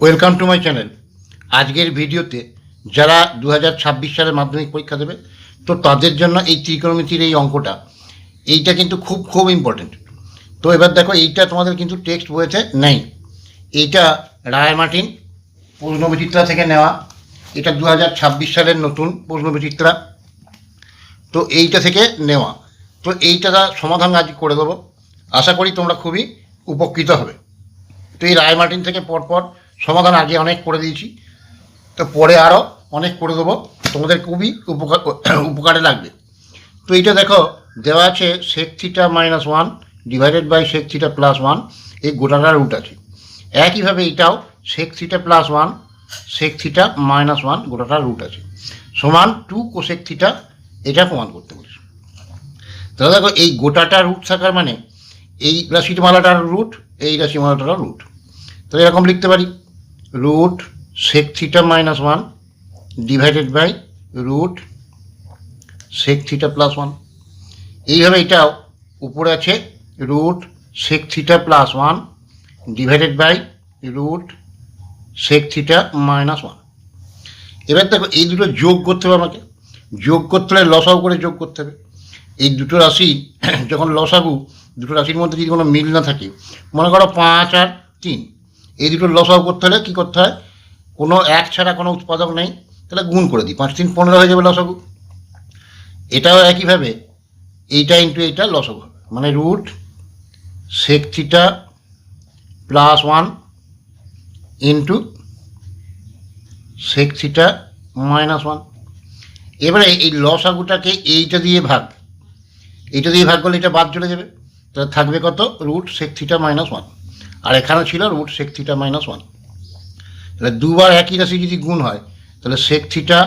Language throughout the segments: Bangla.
ওয়েলকাম টু মাই চ্যানেল আজকের ভিডিওতে যারা দু সালে মাধ্যমিক পরীক্ষা দেবে, তো তাদের জন্য এই ত্রিকোণমিতির এই অঙ্কটা, এইটা কিন্তু খুব খুব ইম্পর্টেন্ট তো এবার দেখো, এইটা তোমাদের কিন্তু টেক্সট বইতে নেই এইটা রায় মার্টিন প্রশ্নবিচিত্রা থেকে নেওয়া। এটা দু হাজার ছাব্বিশ সালের নতুন প্রশ্নবিচিত্রা। তো এইটা থেকে নেওয়া। তো এইটা সমাধান আজ করে দেবো। আশা করি তোমরা খুবই উপকৃত হবে। তো এই রায় মার্টিন থেকে পরপর সমাধান আগে অনেক করে দিয়েছি। তো পরে আরও অনেক করে দেবো। তোমাদের খুবই উপকার, উপকারে লাগবে। তো এইটা দেখো, দেওয়া আছে sec theta minus one divided by sec theta plus one এই গোটাটা রুট আছে। একইভাবে এটাও sec theta plus one sec theta minus one গোটাটা root আছে। সমান টু কোসেক থিটা এটা প্রমাণ করতে বলেছে। তাহলে দেখো, এই গোটাটা রুট থাকার মানে এই রাশিমালাটার রুট এই রাশিমালাটারও রুট তাহলে এরকম লিখতে পারি। Root sec theta minus one divided by root sec theta plus one এইভাবে এটাও উপরে আছে root sec theta plus one divided by root sec theta minus one এবার দেখো, এই দুটো যোগ করতে হবে আমাকে। যোগ করতে হলে লসাগু করে যোগ করতে হবে। এই দুটো রাশি, যখন লসাগু, দুটো রাশির মধ্যে যদি কোনো মিল না থাকে, মনে করো পাঁচ আর তিন। এই দুটো লস লসাগু করতে হলে কী করতে হয়? কোনো এক ছাড়া কোনো উৎপাদক নেই, তাহলে গুণ করে দিই। পাঁচ তিন পনেরো হয়ে যাবে লস লসাগু এটাও একইভাবে, এইটা ইন্টু এইটা লসাগু হবে। মানে root sec theta plus one into sec theta minus one এবারে এই লসাগুটাকে এইটা দিয়ে ভাগ। এইটা দিয়ে ভাগ করলে এটা বাদ চলে যাবে। তাহলে থাকবে কত? Root sec theta minus one আর এখানে ছিল root sec theta minus one তাহলে দুবার একই রাশি যদি গুণ হয়, তাহলে সেক থিটা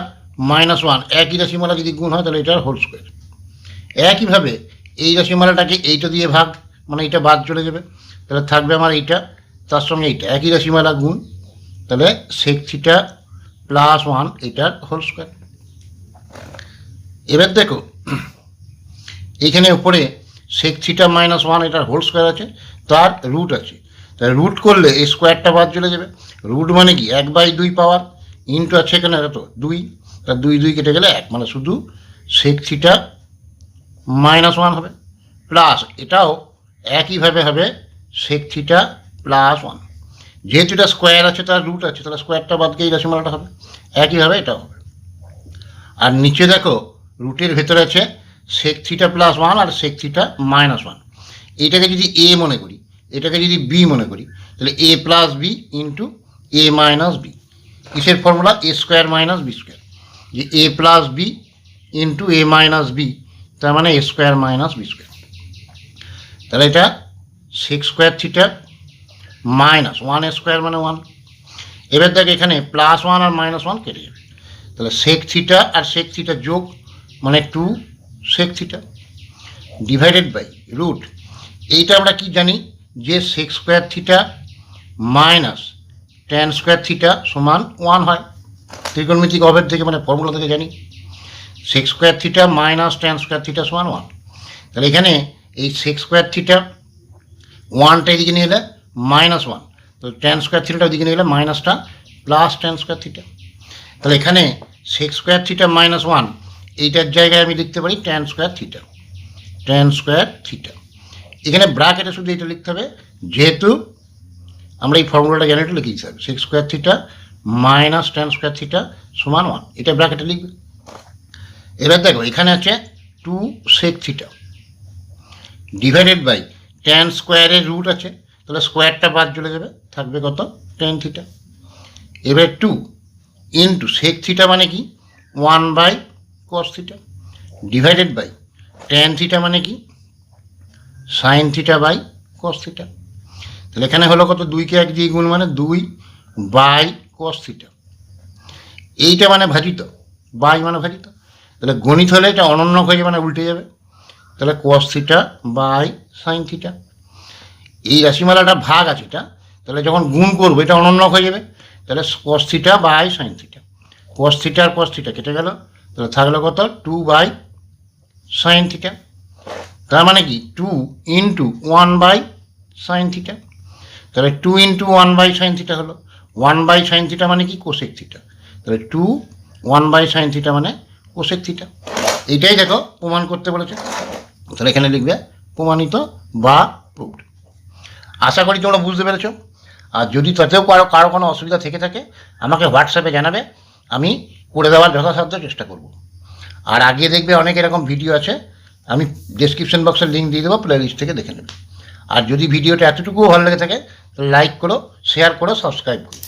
মাইনাস ওয়ান একই রাশিমালা যদি গুণ হয়, তাহলে এটার হোল স্কোয়ার একইভাবে এই রাশিমালাটাকে এইটা দিয়ে ভাগ মানে এটা বাদ চলে যাবে। তাহলে থাকবে আমার এইটা, তার সঙ্গে এইটা। একই রাশিমালা গুণ, তাহলে সেক থিটা প্লাস ওয়ান এটার হোল স্কোয়ার এবার দেখো এইখানে উপরে সেক থিটা মাইনাস ওয়ান এটার হোল স্কোয়ার আছে, তার রুট আছে। তাই রুট করলে এই স্কোয়ারটা বাদ চলে যাবে। রুট মানে কি? এক বাই দুই পাওয়ার ইন্টু আছে এখানে কত দুই। তা দুই দুই কেটে গেলে এক। মানে শুধু সেক থিটা মাইনাস ওয়ান হবে। প্লাস এটাও একইভাবে হবে সেক থিটা প্লাস ওয়ান যেহেতু এটা স্কোয়ার আছে, তার রুট আছে, তাহলে স্কোয়ারটা বাদ গিয়ে রাশিমালাটা হবে। একইভাবে এটাও হবে। আর নিচে দেখো রুটের ভেতরে আছে সেক থিটা প্লাস ওয়ান আর সেক থিটা মাইনাস ওয়ান এটাকে যদি এ মনে করি এটাকে যদি বি মনে করি, তাহলে A plus B into A minus B কিসের formula A square minus B square যে A plus B into A minus B তার মানে A square minus B square তাহলে এটা sec square theta minus one square মানে ওয়ান এবার দেখ এখানে প্লাস ওয়ান আর মাইনাস ওয়ান কেটে যাবে। তাহলে সেক থিটা আর সেক থিটা যোগ মানে two sec theta divided by root এইটা আমরা কি জানি? যে sec square theta minus tan square theta সমান ওয়ান হয়। ত্রিকোণমিতিক অভেদ থেকে মানে ফর্মুলা থেকে জানি। Sec square theta minus tan square theta সমান ওয়ান তাহলে এখানে এই সেক্স স্কোয়ার থিটা ওয়ানটা এদিকে নিয়ে এলে মাইনাস ওয়ান তো টেন স্কোয়ার থিটাটা ওদিকে নিয়ে এলে মাইনাসটা প্লাস টেন স্কোয়ার থিটা তাহলে এখানে sec square theta minus one এইটার জায়গায় আমি লিখতে পারি tan square theta tan square theta এখানে ব্র্যাকেটে শুধু এটা লিখতে হবে, যেহেতু আমরা এই ফর্মুলাটা জানি এটা লিখে দিতে হবে sec square theta minus tan square theta সমান ওয়ান এটা ব্র্যাকেটে লিখবে। এবার দেখো, এখানে আছে two sec theta divided by tan স্কোয়ারের রুট আছে, তাহলে স্কোয়ারটা বাদ চলে যাবে, থাকবে কত? টেন থিটা এবার টু ইন্টু সেক থিটা মানে কি? One by cos theta divided by tan theta মানে কি? Sine theta by cos theta তাহলে এখানে হলো কত? দুইকে এক দিয়ে গুণ মানে দুই বাই কস থিটা এইটা মানে ভাজিত। বাই মানে ভাজিত। তাহলে গণিত হলে এটা অনন্য হয়ে মানে উল্টে যাবে। তাহলে cos theta by sine theta এই রাশিমালাটা ভাগ আছে এটা। তাহলে যখন গুণ করব, এটা অনন্য হয়ে যাবে। তাহলে cos theta by sine theta cos theta R cos theta কেটে গেল। তাহলে থাকল কত? টু বাই সাইন থিটা তার মানে কি? Two into one by sine theta তাহলে two into one by sine theta হলো। ওয়ান বাই সাইন থিটা মানে কি? কোসেক থিটা তাহলে two one by sine theta মানে কোসেক থিটা এইটাই দেখো, প্রমাণ করতে বলেছে। তাহলে এখানে লিখবে, প্রমাণিত বা প্রুভড আশা করি তোমরা বুঝতে পেরেছ। আর যদি তাতেও কারও কারও কোনো অসুবিধা থেকে থাকে, আমাকে হোয়াটসঅ্যাপে জানাবে। আমি করে দেওয়ার যথাসাধ্য চেষ্টা করব। আর আগে দেখবে অনেক এরকম ভিডিও আছে। আমি ডেসক্রিপশন বক্সের লিঙ্ক দিয়ে দেবো প্লে লিস্ট থেকে দেখে নেবে। আর যদি ভিডিওটা এতটুকুও ভালো লেগে থাকে লাইক করো শেয়ার করো সাবস্ক্রাইব করো।